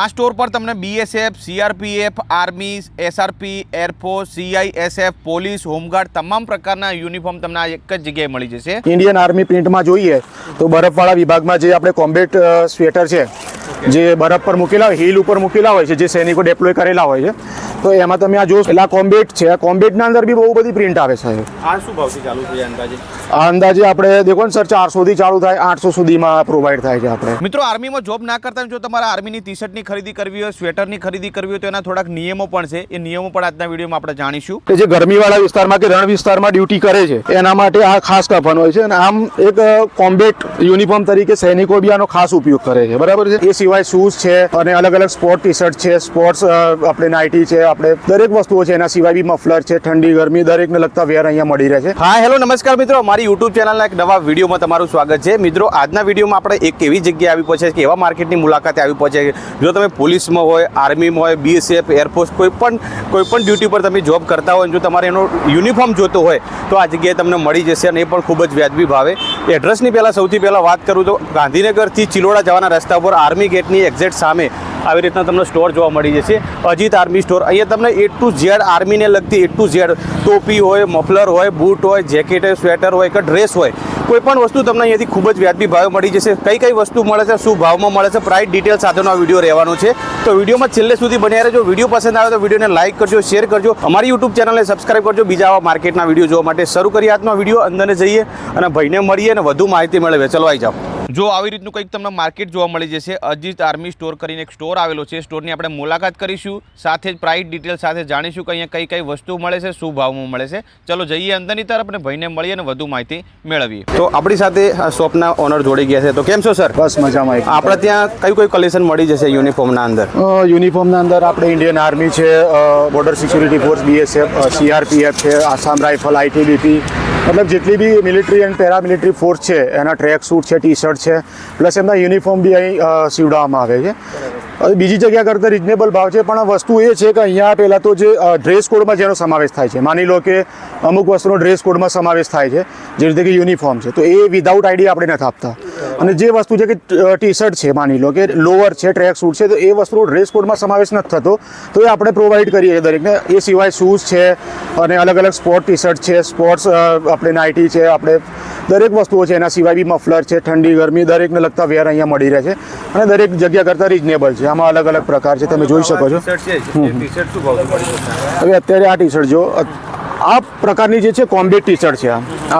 આ સ્ટોર પર તમને BSF CRPF army SRP air force CISF police home guard તમામ પ્રકારના યુનિફોર્મ તમને આ એક જ જગ્યાએ મળી જશે. ઇન્ડિયન આર્મી પ્રિન્ટમાં જોઈએ તો બરફવાળા વિભાગમાં જે આપણે કોમ્બેટ સ્વેટર છે જે બરફ પર મૂકેલા હોય હિલ ઉપર મૂકેલા હોય છે જે સૈનિકો ડેપ્લોય કરેલા હોય છે તો એમાં તમે આ જો એટલે આ કોમ્બેટ છે આ કોમ્બેટના અંદર બી બહુ બધી પ્રિન્ટ આવે છે. આ શું ભાવથી ચાલુ છે અંદાજે? આ અંદાજે આપણે દેખો ને સર ચારસોથી ચાલુ થાય આઠસો સુધીમાં પ્રોવાઈડ થાય છે આપણે. મિત્રો આર્મીમાં જોબ ના કરતા જો તમારા આર્મીની ટી શર્ટની ખરીદી કરવી હોય સ્વેટરની ખરીદી કરવી હોય તો એના થોડાક નિયમો પણ છે. એ નિયમો પણ આજના વિડીયોમાં આપણે જાણીશું. કે જે ગરમીવાળા વિસ્તારમાં કે રણ વિસ્તારમાં ડ્યુટી કરે છે એના માટે આ ખાસ કફન હોય છે. અને આમ એક કોમ્બેટ યુનિફોર્મ તરીકે સૈનિકો બી આનો ખાસ ઉપયોગ કરે છે. બરાબર છે? એ સિવાય શૂઝ છે અને અલગ અલગ સ્પોર્ટ ટી શર્ટ છે સ્પોર્ટ્સ આપણે નાઇટી છે આપણે દરેક વસ્તુઓ છે એના સિવાય બી મફલર છે ઠંડી ગરમી દરેકને લગતા વેર અહીંયા મળી રહે છે. હા હેલો નમસ્કાર મિત્રો. મારી યુટ્યુબ ચેનલના એક નવા વિડીયોમાં તમારું સ્વાગત છે. મિત્રો આજના વિડીયોમાં આપણે એક એવી જગ્યાએ આવી પહોંચે છે કે એવા માર્કેટની મુલાકાતે આવી પહોંચે છે જો તમે પોલીસમાં હોય, આર્મીમાં હોય, બીએસએફ, એરફોર્સ, કોઈ પણ કોઈ પણ ડ્યુટી પર તમે જોબ કરતા હોય, જો તમારે એનો યુનિફોર્મ જોતો હોય, તો આ જગ્યાએ તમને મળી જશે અને એ પણ ખૂબ જ વ્યાજબી ભાવે. એડ્રેસની પહેલાં સૌથી પહેલાં વાત કરું તો ગાંધીનગરથી ચિલોડા જવાના રસ્તા પર આર્મી ગેટની એક્ઝેક્ટ સામે આવી રીતના તમને સ્ટોર જોવા મળી જશે. Ajit army store. અહીંયા તમને એ ટુ ઝેડ આર્મીને લગતી એ ટુ ઝેડ ટોપી હોય, મફલર હોય, બૂટ હોય, જેકેટ હોય, સ્વેટર હોય કે ડ્રેસ હોય. કોઈ પણ વસ્તુ તમને અહીંયાથી ખૂબ જ વ્યાજબી ભાવે મળી જશે. કઈ કઈ વસ્તુ મળે છે, શું ભાવમાં મળે છે પ્રાઇસ ડિટેલ સાથેનો આ વીડિયો રહેવાનો છે. તો વિડીયોમાં છેલ્લે સુધી બન્યા રહેજો. વીડિયો પસંદ આવે તો વિડીયોને લાઇક કરજો, શેર કરજો. અમારી યુટ્યુબ ચેનલને સબસ્ક્રાઇબ કરજો. બીજા આવા માર્કેટના વીડિયો જોવા માટે શરૂ કરીએ આજનો વીડિયો. અંદરને જઈએ અને ભાઈને મળીએ અને વધુ માહિતી મેળવે ચલો આવી જાઓ. જો આવી રીતનું કંઈક તમને માર્કેટ જોવા મળી જશે અજીત આર્મી સ્ટોર કરીને એક સ્ટોર આવેલો છે. સ્ટોરની આપણે મુલાકાત કરીશું સાથે જ પ્રાઇસ ડિટેલ સાથે જાણીશું કે અહીંયા કઈ કઈ વસ્તુ મળે છે શું ભાવમાં મળે છે. ચલો જઈએ અંદરની તરફ અને ભાઈને મળીએ અને વધુ માહિતી મેળવીએ. તો આપણી સાથે શોપના ઓનર જોડી ગયા છે. તો કેમ છો સર બસ મજામાં આપણે ત્યાં કયું કયું કલેક્શન મળી જશે યુનિફોર્મના અંદર? યુનિફોર્મના અંદર આપણે ઇન્ડિયન આર્મી છે border security force BSF CRPF છે આસામ રાઇફલ આઈટીબીપી મતલબ જેટલી બી મિલિટરી એન્ડ પેરામિલિટરી ફોર્સ છે એના ટ્રેક સૂટ છે ટી શર્ટ છે. પ્લસ એમના યુનિફોર્મ બી અહીં સીવડાવવામાં આવે છે. બીજી જગ્યા કરતાં રિઝનેબલ ભાવ છે પણ વસ્તુ એ છે કે અહીંયા પહેલાં તો જે ડ્રેસ કોડમાં જેનો સમાવેશ થાય છે. માની લો કે અમુક વસ્તુનો ડ્રેસ કોડમાં સમાવેશ થાય છે જે રીતે કે યુનિફોર્મ છે. તો એ વિધાઉટ આઈડી આપણે નથી આપતા. અને જે વસ્તુ છે કે ટી શર્ટ છે માની લો કે લોઅર છે ટ્રેક સૂટ છે તો એ વસ્તુનો ડ્રેસ કોડમાં સમાવેશ નથી થતો. તો એ આપણે પ્રોવાઈડ કરીએ છીએ દરેકને. એ સિવાય શૂઝ છે અને અલગ અલગ સ્પોર્ટ ટી શર્ટ છે સ્પોર્ટ્સ આપણે નાઇટી છે આપણે દરેક વસ્તુઓ છે એના સિવાય બી મફલર છે ઠંડી ગરમી દરેકને લગતા વેર અહીંયા મળી રહે છે અને દરેક જગ્યા કરતાં રિઝનેબલ છે. આમાં અલગ અલગ પ્રકાર છે તમે જોઈ શકો છો. હવે અત્યારે આ ટી શર્ટ જો આ પ્રકારની જે છે કોમ્બેટ ટી શર્ટ છે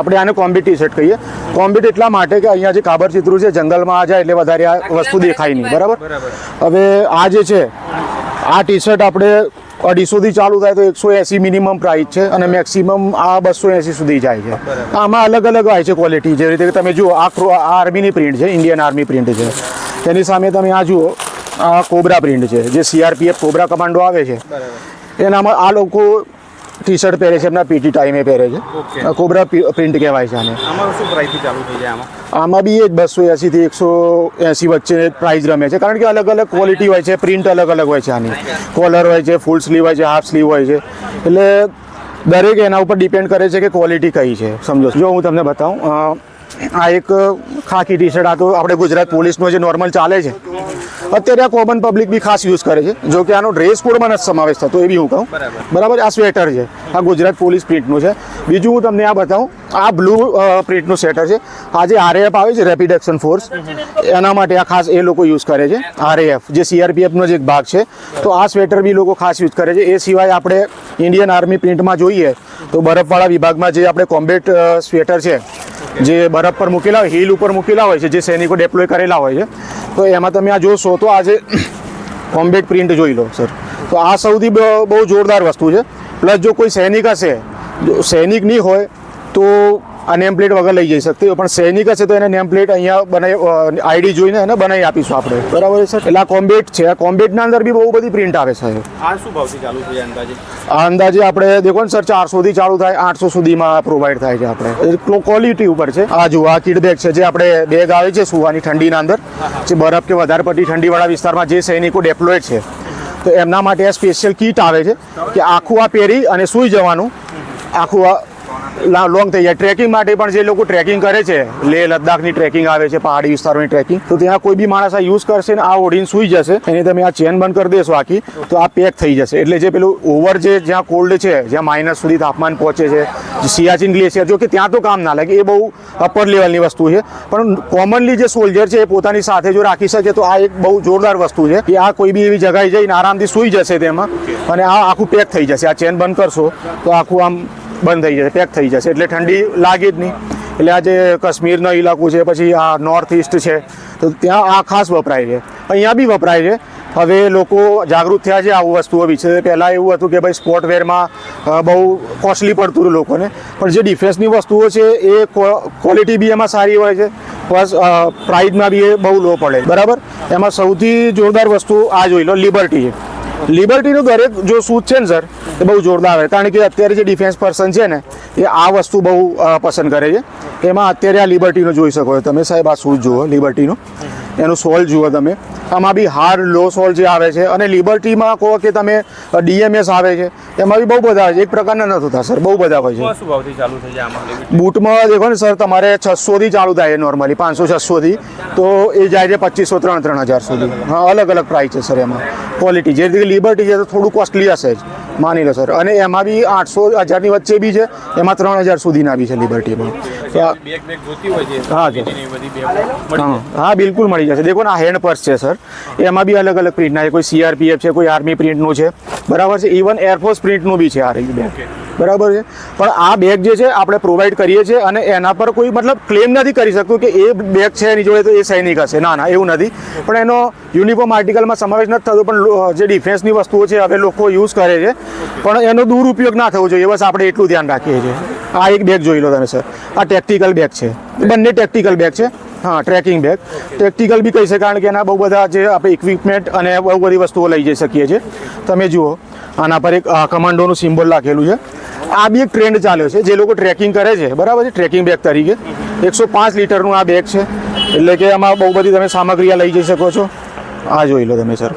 આપણે આને કોમ્બેટ ટી શર્ટ કહીએ. કોમ્બેટ એટલા માટે કે અહીંયા જે કાબર ચિત્રું છે જંગલમાં આ જાય એટલે વધારે આ વસ્તુ દેખાય નહીં બરાબર? હવે આ જે છે આ ટી શર્ટ આપણે અઢીસોથી ચાલુ થાય તો એકસો એંસી મિનિમમ પ્રાઇસ છે અને મેક્સિમમ આ બસો એંસી સુધી જાય છે. આમાં અલગ અલગ હોય છે ક્વોલિટી જે રીતે તમે જુઓ આ આ આર્મીની પ્રિન્ટ છે ઇન્ડિયન આર્મી પ્રિન્ટ છે. તેની સામે તમે આ જુઓ આ કોબરા પ્રિન્ટ છે જે સીઆરપીએફ કોબરા કમાન્ડો આવે છે. એનામાં આ લોકો ટી શર્ટ પહેરે છે એમના પીટી ટાઈમે પહેરે છે. કોબરા પ્રિન્ટ કહેવાય છે આને. આમાં આમાં? બી એ જ બસો એંસીથી એકસો એંસી વચ્ચે પ્રાઇસ રમે છે કારણ કે અલગ અલગ ક્વોલિટી હોય છે પ્રિન્ટ અલગ અલગ હોય છે આની. કોલર હોય છે ફૂલ સ્લીવ હોય છે હાફ સ્લીવ હોય છે. એટલે દરેક એના ઉપર ડિપેન્ડ કરે છે કે ક્વોલિટી કઈ છે. સમજો. જો હું તમને બતાવું આ એક ખાકી ટી શર્ટ આ તો આપણે ગુજરાત પોલીસનો જે નોર્મલ ચાલે છે અત્યારે આ કોમન પબ્લિક બી ખાસ યુઝ કરે છે. જો કે આનો ડ્રેસ કોડમાં નથી સમાવેશ થતો એ બી હું કહું. બરાબર. આ સ્વેટર છે. આ ગુજરાત પોલીસ પ્રિન્ટનું છે. બીજું હું તમને આ બતાવું. આ બ્લુ પ્રિન્ટનું સ્વેટર છે. આ જે આરએએફ આવે છે રેપિડ એક્શન ફોર્સ એના માટે આ ખાસ એ લોકો યુઝ કરે છે આરએએફ જે સીઆરપીએફનો જ એક ભાગ છે. તો આ સ્વેટર બી લોકો ખાસ યુઝ કરે છે. એ સિવાય આપણે ઇન્ડિયન આર્મી પ્રિન્ટમાં જોઈએ તો બરફવાળા વિભાગમાં જે આપણે કોમ્બેટ સ્વેટર છે જે બરફ પર મૂકેલા હોય, હિલ ઉપર મૂકેલા હોય છે, જે સૈનિકો ડેપ્લોય કરેલા હોય છે. તો એમાં તમે આ જોશો તો આજે કોમ્બેટ પ્રિન્ટ જોઈ લો સર તો આ સૌથી બહુ જોરદાર વસ્તુ છે. પ્લસ જો કોઈ સૈનિક હશે, જો સૈનિક નહીં હોય, તો આ નેમ પ્લેટ વગર લઈ જઈ શકતી પણ સૈનિક હશે તો એને નેમ પ્લેટ અહીંયા બનાવી આઈડી જોઈને એને બનાવી આપીશું આપણે. બરાબર છે એટલે આ કોમ્બેટ છે. આ કોમ્બેટના અંદર બી બહુ બધી પ્રિન્ટ આવે છે. આ શું ભાવથી ચાલુ છે અંદાજે? આ અંદાજે આપણે દેખો ને સર ચારસોથી ચાલુ થાય આઠસો સુધીમાં પ્રોવાઈડ થાય છે આપણે. ક્વોલિટી ઉપર છે. આ જુઓ આ કિડ બેગ છે જે આપણે બેગ આવે છે સુવાની ઠંડીના અંદર. જે બરફ કે વધારે પડતી ઠંડીવાળા વિસ્તારમાં જે સૈનિકો ડેપ્લોયડ છે. તો એમના માટે આ સ્પેશિયલ કીટ આવે છે કે આખું આ પહેરી અને સૂઈ જવાનું. આખું આ લોંગ થઈ જાય ટ્રેકિંગ માટે પણ જે લોકો ટ્રેકિંગ કરે છે, લેહ લદ્દાખની ટ્રેકિંગ આવે છે, પહાડી વિસ્તારોની ટ્રેકિંગ તો ત્યાં કોઈ બી માણસ આ યુઝ કરશે ને આ ઓઢીને સૂઈ જશે, એની તમે આ ચેન બંધ કરી દેશો આખી, તો આ પેક થઈ જશે. એટલે જે પેલું ઓવર જે જ્યાં કોલ્ડ છે, જ્યાં માઇનસ સુધી તાપમાન પહોંચે છે સિયાચિન ગ્લેશિયર જો કે ત્યાં તો કામ ના લાગે, એ બહુ અપર લેવલની વસ્તુ છે. પણ કોમનલી જે સોલ્જર છે, એ પોતાની સાથે જો રાખી શકે તો આ એક બહુ જોરદાર વસ્તુ છે કે આ કોઈ બી એવી જગાએ જઈને આરામથી સૂઈ જશે તેમાં અને આ આખું પેક થઈ જશે. આ ચેન બંધ કરશો તો આખું આમ બંધ થઈ જશે પેક થઈ જશે. એટલે ઠંડી લાગે જ નહીં. એટલે આ જે કાશ્મીરનો ઇલાકો છે, પછી આ નોર્થ ઇસ્ટ છે, તો ત્યાં આ ખાસ વપરાય છે. અહીંયા બી વપરાય છે. હવે લોકો જાગૃત થયા છે આવું વસ્તુઓ વિશે. પહેલાં એવું હતું કે ભાઈ સ્પોર્ટવેરમાં બહુ કોસ્ટલી પડતું હતું લોકોને. પણ જે ડિફેન્સની વસ્તુઓ છે, એ ક્વોલિટી બી એમાં સારી હોય છે. પ્લસ પ્રાઇઝમાં બી એ બહુ લો પડે બરાબર? એમાં સૌથી જોરદાર વસ્તુ આ જોઈ લો લિબર્ટી છે. લિબર્ટીનું દરેક જો શૂઝ છે ને સર એ બહુ જોરદાર આવે. કારણ કે અત્યારે જે ડિફેન્સ પર્સન છે ને, એ આ વસ્તુ બહુ પસંદ કરે છે. એમાં અત્યારે આ લિબર્ટીનું જોઈ શકો છો તમે સાહેબ, આ શૂઝ જુઓ લિબર્ટીનું એનું સોલ જુઓ તમે. આમાં બી હાર્ડ લો સોલ જે આવે છે અને લિબર્ટીમાં કહો કે તમે ડીએમએસ આવે છે એમાં બી બહુ બધા આવે છે. એક પ્રકારના નથી થતા સર. બહુ બધા હોય છે? બૂટમાં દેખો ને સર તમારે છસોથી ચાલુ થાય નોર્મલી પાંચસો છસોથી તો એ જાય છે પચીસો ત્રણ ત્રણ હજાર સુધી. હા અલગ અલગ પ્રાઇસ છે સર એમાં. ક્વોલિટી જે રીતે લિબર્ટી છે તો થોડું કોસ્ટલી હશે જ. માની લો સર. અને એમાં બી આઠસો હજારની વચ્ચે બી છે એમાં ત્રણ હજાર સુધીના બી છે લિબર્ટીમાં. હા હા બિલકુલ મળી જશે. દેખો ને આ હેન્ડ પર્સ છે સર એમાં બી અલગ અલગ પ્રિન્ટના છે. કોઈ સીઆરપીએફ છે કોઈ આર્મી પ્રિન્ટનું છે. બરાબર છે? ઇવન એરફોર્સ પ્રિન્ટનું બી છે આ રહી બેગ બરાબર છે? પણ આ બેગ જે છે આપણે પ્રોવાઈડ કરીએ છીએ અને એના પર કોઈ મતલબ ક્લેમ નથી કરી શકતું કે એ બેગ છે એની જોડે તો એ સૈનિક હશે. ના ના એવું નથી. પણ એનો યુનિફોર્મ આર્ટિકલમાં સમાવેશ નથી થતો પણ જે ડિફેન્સની વસ્તુઓ છે હવે લોકો યુઝ કરે છે. પણ એનો દુરુપયોગ ના થવો જોઈએ. બસ આપણે એટલું ધ્યાન રાખીએ છીએ. આ એક બેગ જોઈ લો તમે સર આ ટેક્ટિકલ બેગ છે. બંને ટેક્ટિકલ બેગ છે. હા ટ્રેકિંગ બેગ ટેક્ટિકલ બી કહી શકાય, કારણ કે એના બહુ બધા જે આપણે ઇક્વિપમેન્ટ અને બહુ બધી વસ્તુઓ લઈ જઈ શકીએ છીએ. તમે જુઓ, આના પર એક કમાન્ડોનું સિમ્બોલ રાખેલું છે. આ બી એક ટ્રેન્ડ ચાલ્યો છે, જે લોકો ટ્રેકિંગ કરે છે. બરાબર છે? ટ્રેકિંગ બેગ તરીકે. એકસો પાંચ લીટરનું આ બેગ છે. એટલે કે આમાં બહુ બધી તમે સામગ્રી લઈ જઈ શકો છો. આ જોઈ લો તમે સર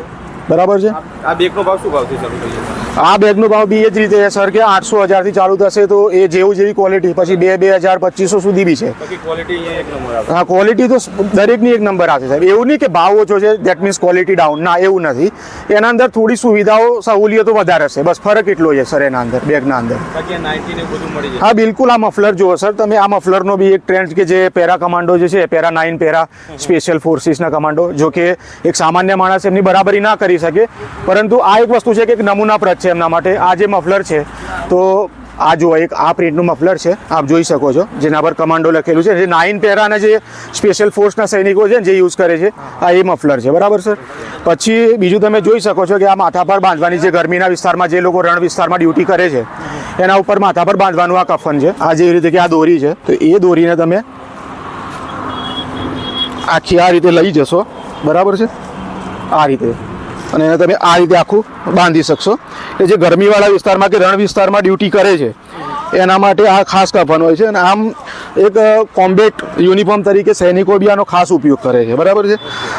બરાબર છે? આ બેગનો ભાવ શું ભાવથી થઈ જાય આ બેગનો ભાવ બી એ જ રીતે સર કે આઠસો હજારથી ચાલુ થશે તો એ જેવું જેવી ક્વોલિટી પછી બે બે હજાર પચીસો સુધી બી છે. હા ક્વોલિટી તો દરેકની એક નંબર આવશે સાહેબ. એવું નહીં કે ભાવ ઓછો છે દેટ મીન્સ ક્વોલિટી ડાઉન ના એવું નથી. એના અંદર થોડી સુવિધાઓ સહુલિયતો વધારે હશે. બસ ફરક એટલો છે સર એના અંદર બેગના અંદર. હા બિલકુલ આ મફલર જુઓ સર તમે આ મફલરનો બી એક ટ્રેન્ડ કે જે પેરા કમાન્ડો જે છે પેરા નાઇન પેરા સ્પેશિયલ ફોર્સીસના કમાન્ડો જો કે એક સામાન્ય માણસ એમની બરાબરી ના કરી શકે. પરંતુ આ એક વસ્તુ છે કે એક નમૂનાપ્રદ છે એમના માટે. આ જે મફલર છે, તો આ જુઓ, એક આ પ્રિન્ટનું મફલર છે. આપ જોઈ શકો છો. જેના પર કમાન્ડો લખેલું છે. જે નાઇન પેરાના જે સ્પેશિયલ ફોર્સના સૈનિકો છે જે યુઝ કરે છે, આ એ મફલર છે. બરાબર, સર? પછી બીજું તમે જોઈ શકો છો કે આ માથા પર બાંધવાની જે ગરમીના વિસ્તારમાં જે લોકો રણ વિસ્તારમાં ડ્યુટી કરે છે, એના ઉપર માથા પર બાંધવાનું આ કફન છે. આ જેવી રીતે કે આ દોરી છે. તો એ દોરીને તમે આખી આ રીતે લઈ જશો. બરાબર છે? આ રીતે. અને એને તમે આ રીતે આખું બાંધી શકશો. એટલે જે ગરમીવાળા વિસ્તારમાં કે રણ વિસ્તારમાં ડ્યુટી કરે છે, એના માટે આ ખાસ કફન હોય છે. અને આમ એક કોમ્બેટ યુનિફોર્મ તરીકે સૈનિકો બી આનો ખાસ ઉપયોગ કરે છે. બરાબર છે?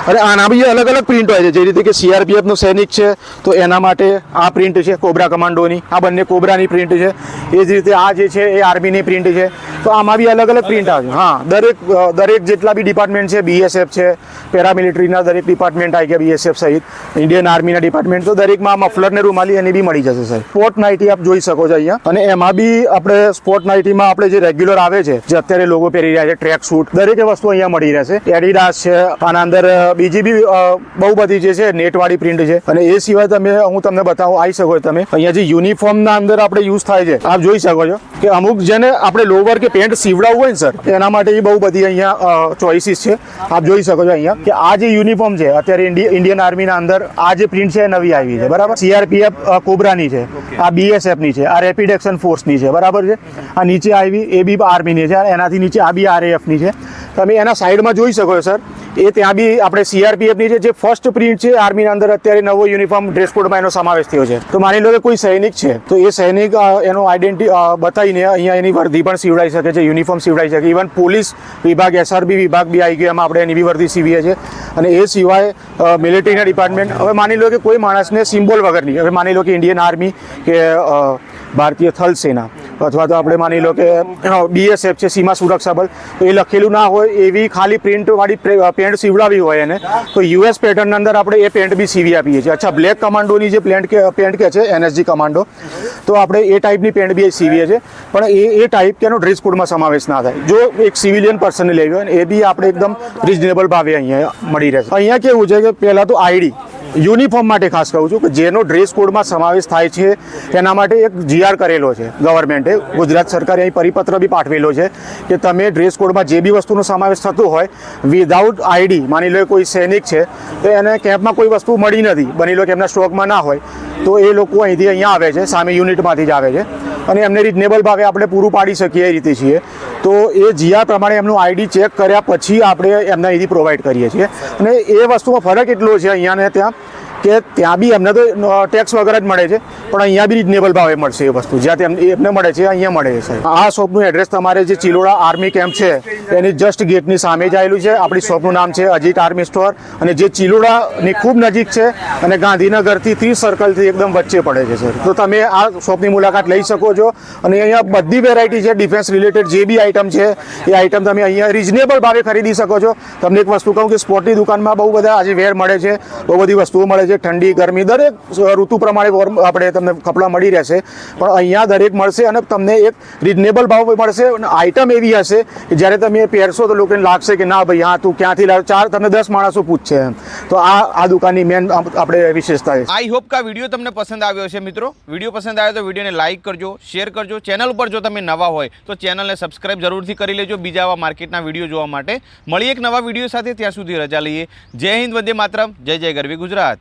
અને આના બી અલગ અલગ પ્રિન્ટ હોય છે. જે રીતે કે સીઆરપીએફનો સૈનિક છે, તો એના માટે આ પ્રિન્ટ છે કોબરા કમાન્ડોની. આ બંને કોબરાની પ્રિન્ટ છે. એ જ રીતે આ જે છે, એ આર્મીની પ્રિન્ટ છે. તો આમાં બી અલગ અલગ પ્રિન્ટ આવે હા, દરેક દરેક જેટલા બી ડિપાર્ટમેન્ટ છે બીએસએફ છે પેરામિલિટરીના દરેક ડિપાર્ટમેન્ટ આવી ગયા બીએસએફ સહિત ઇન્ડિયન આર્મીના ડિપાર્ટમેન્ટ તો દરેકમાં મફલર ને રૂમાલી એની બી મળી જશે સાહેબ સ્પોર્ટ નાઇટી આપ જોઈ શકો છો અહીંયા. અને એમાં બી આપણે સ્પોર્ટ નાઇટીમાં આપણે જે રેગ્યુલર આવે છે, જે અત્યારે લોકો પહેરી રહ્યા છે ટ્રેક સૂટ દરેક વસ્તુ અહીંયા મળી રહેશે. એડિડાસ છે, આના અંદર બીજી બી બહુ બધી જે છે નેટવાળી પ્રિન્ટ છે. અને એ સિવાય તમે, હું તમને બતાવું આવી શકો તમે. અહીંયા જે યુનિફોર્મના અંદર આપણે યુઝ થાય છે, આપ જોઈ શકો છો કે અમુક જેને આપણે લોવર કે પેન્ટ સીવડાવવું હોય ને સર, એના માટે બહુ બધી અહીંયા ચોઇસીસ છે. આપ જોઈ શકો છો અહીંયા કે આ જે યુનિફોર્મ છે, અત્યારે ઇન્ડિ- ઇન્ડિયન આર્મીના અંદર આ જે પ્રિન્ટ છે નવી આવી છે. બરાબર? સીઆરપીએફ કોબરાની છે. આ બીએસએફની છે. આ રેપિડ એક્શન ફોર્સની છે. બરાબર છે? આ નીચે આવી એ બી આર્મીની છે. એનાથી નીચે આ બી આરએએફની છે. તમે એના સાઈડમાં જોઈ શકો છો, સર. એ ત્યાં બી આપણે સીઆરપીએફની છે જે ફર્સ્ટ પ્રિન્ટ છે આર્મીના અંદર અત્યારે નવો યુનિફોર્મ ડ્રેસ કોડમાં એનો સમાવેશ થયો છે. તો માની લો કે કોઈ સૈનિક છે, તો એ સૈનિક એનો આઈડેન્ટિટી બતાવીને અહીંયા એની વર્દી પણ સીવડાવી શકે. શકે છે યુનિફોર્મ સીવડાવી શકે. ઇવન પોલીસ વિભાગ એસઆરબી વિભાગ બી આવી ગયો એમાં આપણે એની બી વર્દી સીવીએ છીએ. અને એ સિવાય મિલિટરીના ડિપાર્ટમેન્ટ હવે માની લો કે કોઈ માણસને સિમ્બોલ વગરની હવે માની લો કે ઇન્ડિયન આર્મી કે ભારતીય થલ સેના, અથવા તો આપણે માની લો કે બીએસએફ છે, સીમા સુરક્ષા બળ, તો એ લખેલું ના હોય એવી ખાલી પ્રિન્ટવાળી પેન્ટ સીવડાવી હોય એને, તો યુએસ પેટર્નની અંદર આપણે એ પેન્ટ બી સીવી આપીએ છીએ. અચ્છા બ્લેક કમાન્ડોની જે પેન્ટ કે પેન્ટ કે છે એનએસજી કમાન્ડો તો આપણે એ ટાઈપની પેન્ટ બી સીવીએ છીએ. પણ એ એ ટાઈપ કે એનો ડ્રેસ કોડમાં સમાવેશ ના થાય. જો એક સિવિલિયન પર્સનને લેવી હોય ને, એ બી આપણે એકદમ રિઝનેબલ ભાવે અહીંયા મળી રહેશે અહીંયા કેવું છે કે પહેલાં તો આઈડી યુનિફોર્મ માટે ખાસ કહું છું કે જેનો ડ્રેસ કોડમાં સમાવેશ થાય છે, એના માટે એક જીઆર કરેલો છે ગવર્મેન્ટે ગુજરાત સરકારે અહીં પરિપત્ર બી પાઠવેલો છે કે તમે ડ્રેસ કોડમાં જે બી વસ્તુનો સમાવેશ થતો હોય વિધાઉટ આઈડી માની લો કોઈ સૈનિક છે, તો એને કેમ્પમાં કોઈ વસ્તુ મળી નથી, બની લો કે એમના સ્ટોકમાં ના હોય, તો એ લોકો અહીંથી અહીંયા આવે છે, સામે યુનિટમાંથી જ આવે છે. અને એમને રિઝનેબલ ભાવે આપણે પૂરું પાડી શકીએ એ રીતે છીએ. તો એ જીઆર પ્રમાણે એમનું આઈડી ચેક કર્યા પછી આપણે એમને અહીંથી પ્રોવાઈડ કરીએ છીએ. અને એ વસ્તુમાં ફરક એટલો છે અહીંયા ને ત્યાં કે ત્યાં બી એમને તો ટેક્સ વગર જ મળે છે, પણ અહીંયા બી રિઝનેબલ ભાવે મળશે એ વસ્તુ. જ્યાં તેમ એમને મળે છે, અહીંયા મળે છે આ શોપનું એડ્રેસ તમારે જે ચિલોડા આર્મી કેમ્પ છે, એની જસ્ટ ગેટની સામે જ આવેલું છે. આપણી શોપનું નામ છે અજીત આર્મી સ્ટોર અને જે ચિલોડાની ખૂબ નજીક છે અને ગાંધીનગરથી ત્રીસ સર્કલથી એકદમ વચ્ચે પડે છે સર તો તમે આ શોપની મુલાકાત લઈ શકો છો. અને અહીંયા બધી વેરાયટી છે ડિફેન્સ રિલેટેડ જે બી આઇટમ છે, એ આઇટમ તમે અહીંયા રિઝનેબલ ભાવે ખરીદી શકો છો. તમને એક વસ્તુ કહું કે સ્પોર્ટની દુકાનમાં બહુ બધા આજે વેર મળે છે, બહુ બધી વસ્તુઓ મળે છે. ઠંડી ગરમી દરેક ઋતુ પ્રમાણે આપણે તમને કપડાં મળી રહેશે. પણ અહીંયા દરેક મળશે અને તમને એક રિઝનેબલ ભાવ મળશે અને આઇટમ એવી હશે કે જ્યારે તમે પહેરશો તો લોકોને લાગશે કે ના ભાઈ, હા, તું ક્યાંથી લાવ ચાર તમને દસ માણસો પૂછશે એમ. તો આ આ દુકાનની મેન આપણે વિશેષતા છે આઈ હોપ કે વીડિયો તમને પસંદ આવ્યો છે મિત્રો. વીડિયો પસંદ આવ્યો તો વિડીયોને લાઇક કરજો, શેર કરજો. ચેનલ ઉપર જો તમે નવા હોય તો ચેનલને સબસ્ક્રાઇબ જરૂરથી કરી લેજો. બીજા આવા માર્કેટના વીડિયો જોવા માટે. મળી એક નવા વીડિયો સાથે. ત્યાં સુધી રજા લઈએ. જય હિન્દ, વંદે માતરમ. જય જય ગરવી ગુજરાત.